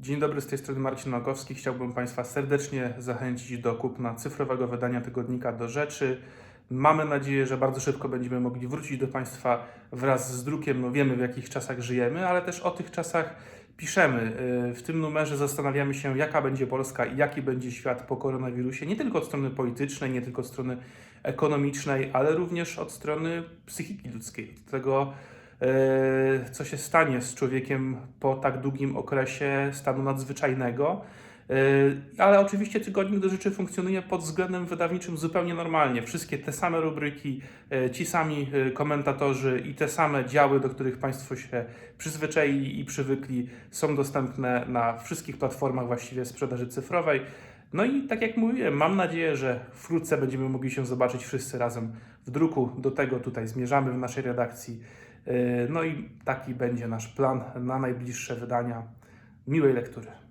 Dzień dobry, z tej strony Marcin Nogowski. Chciałbym Państwa serdecznie zachęcić do kupna cyfrowego wydania tygodnika do rzeczy. Mamy nadzieję, że bardzo szybko będziemy mogli wrócić do Państwa wraz z drukiem. No wiemy, w jakich czasach żyjemy, ale też o tych czasach piszemy. Yy, W tym numerze zastanawiamy się, jaka będzie Polska i jaki będzie świat po koronawirusie, nie tylko od strony politycznej, nie tylko od strony ekonomicznej, ale również od strony psychiki ludzkiej, od tego, co się stanie z człowiekiem po tak długim okresie stanu nadzwyczajnego. E, Ale oczywiście tygodnik do rzeczy funkcjonuje pod względem wydawniczym zupełnie normalnie. Wszystkie te same rubryki, e, ci sami e, komentatorzy i te same działy, do których Państwo się przyzwyczaili i przywykli, są dostępne na wszystkich platformach właściwie sprzedaży cyfrowej. No i tak jak mówiłem, mam nadzieję, że wkrótce będziemy mogli się zobaczyć wszyscy razem w druku. Do tego tutaj zmierzamy w naszej redakcji. Yy, No i taki będzie nasz plan na najbliższe wydania. Miłej lektury.